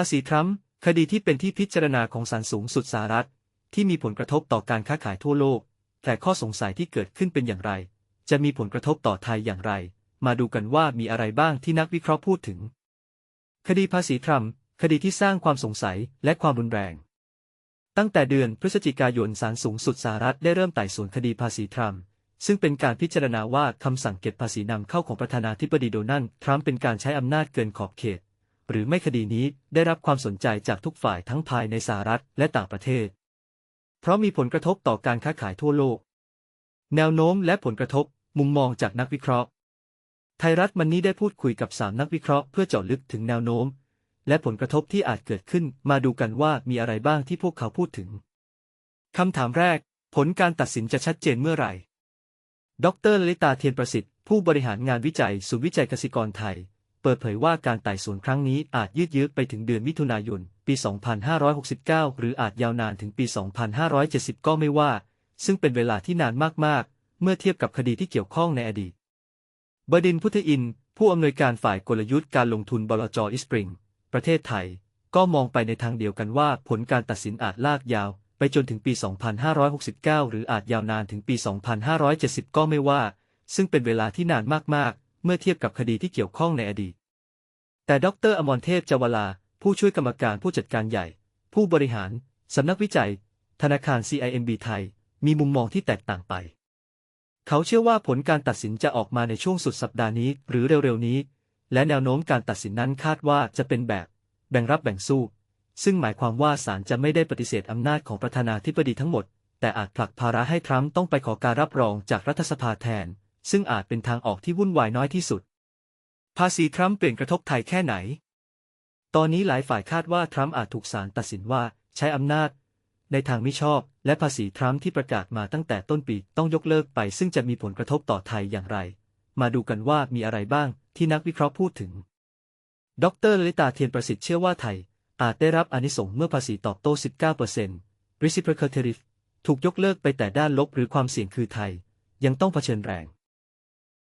ภาษีทรัมป์คดีที่เป็นที่พิจารณาของศาลสูงสุดสหรัฐ ที่มีผลกระทบต่อการค้าขายทั่วโลก แต่ข้อสงสัยที่เกิดขึ้นเป็นอย่างไร จะมีผลกระทบต่อไทยอย่างไร มาดูกันว่ามีอะไรบ้างที่นักวิเคราะห์พูดถึง คดีภาษีทรัมป์คดีที่สร้างความสงสัยและความรุนแรง ตั้งแต่เดือนพฤศจิกายนศาลสูงสุดสหรัฐได้เริ่มไต่สวนคดีภาษีทรัมป์ซึ่งเป็นการพิจารณาว่าคำสั่งเก็บภาษีนำเข้าของประธานาธิบดีโดนัลด์ทรัมป์เป็นการใช้อำนาจเกินขอบเขต หรือไม่คดีนี้ได้รับความสนใจจากทุกฝ่ายทั้งภายในสหรัฐและต่างประเทศ เพราะมีผลกระทบต่อการค้าขายทั่วโลก แนวโน้มและผลกระทบมุมมองจากนักวิเคราะห์ ไทยรัฐมันนี้ได้พูดคุยกับสามนักวิเคราะห์เพื่อเจาะลึกถึงแนวโน้ม และผลกระทบที่อาจเกิดขึ้นมาดูกันว่ามีอะไรบ้างที่พวกเขาพูดถึงคำถามแรก ผลการตัดสินจะชัดเจนเมื่อไหร่ ดรลลิตาเทียนประสิทธิ์ ผู้บริหารงานวิจัยศูนย์วิจัยเกสิกรไทย เปิดเผยว่าการไต่สวนครั้งนี้อาจยืดเยื้อไปถึงเดือนมิถุนายน ปี 2569 หรืออาจยาวนานถึงปี 2570 ก็ไม่ว่า ซึ่งเป็นเวลาที่นานมากๆ เมื่อเทียบกับคดีที่เกี่ยวข้องในอดีต บดินพุทธอิน ผู้อำนวยการฝ่ายกลยุทธ์การลงทุนบลจอิสปริง ประเทศไทย ก็มองไปในทางเดียวกันว่าผลการตัดสินอาจลากยาว ไปจนถึงปี 2569 หรืออาจยาวนานถึงปี 2570 ก็ไม่ว่า ซึ่งเป็นเวลาที่นานมากๆ เมื่อเทียบกับคดีที่เกี่ยวข้องในอดีต แต่ดรอมรเทพจวลา ผู้ช่วยกรรมการผู้จัดการใหญ่ ผู้บริหาร สำนักวิจัย ธนาคาร CIMB ไทย มีมุมมองที่แตกต่างไป เขาเชื่อว่าผลการตัดสินจะออกมาในช่วงสุดสัปดาห์นี้หรือเร็วๆนี้ และแนวโน้มการตัดสินนั้นคาดว่าจะเป็นแบบแบ่งรับแบ่งสู้ ซึ่งหมายความว่าศาลจะไม่ได้ปฏิเสธอำนาจของประธานาธิบดีทั้งหมด แต่อาจผลักภาระให้ทรัมป์ต้องไปขอการรับรองจากรัฐสภาแทน ซึ่งอาจเป็นทางออกที่วุ่นวายน้อยที่สุด ภาษีทรัมป์เปลี่ยนกระทบไทยแค่ไหน ตอนนี้หลายฝ่ายคาดว่าทรัมป์อาจถูกศาลตัดสินว่าใช้อำนาจ ในทางมิชอบ และภาษีทรัมป์ที่ประกาศมาตั้งแต่ต้นปีต้องยกเลิกไป ซึ่งจะมีผลกระทบต่อไทยอย่างไร มาดูกันว่ามีอะไรบ้างที่นักวิเคราะห์พูดถึง ดรลลิตาเทียนประสิทธิ์เชื่อว่าไทย อาจได้รับอนิสงเมื่อภาษีตอบโต้ 19% reciprocal tariff ถูกยกเลิกไปแต่ด้านลบหรือความเสี่ยงคือไทย ยังต้องเผชิญแรง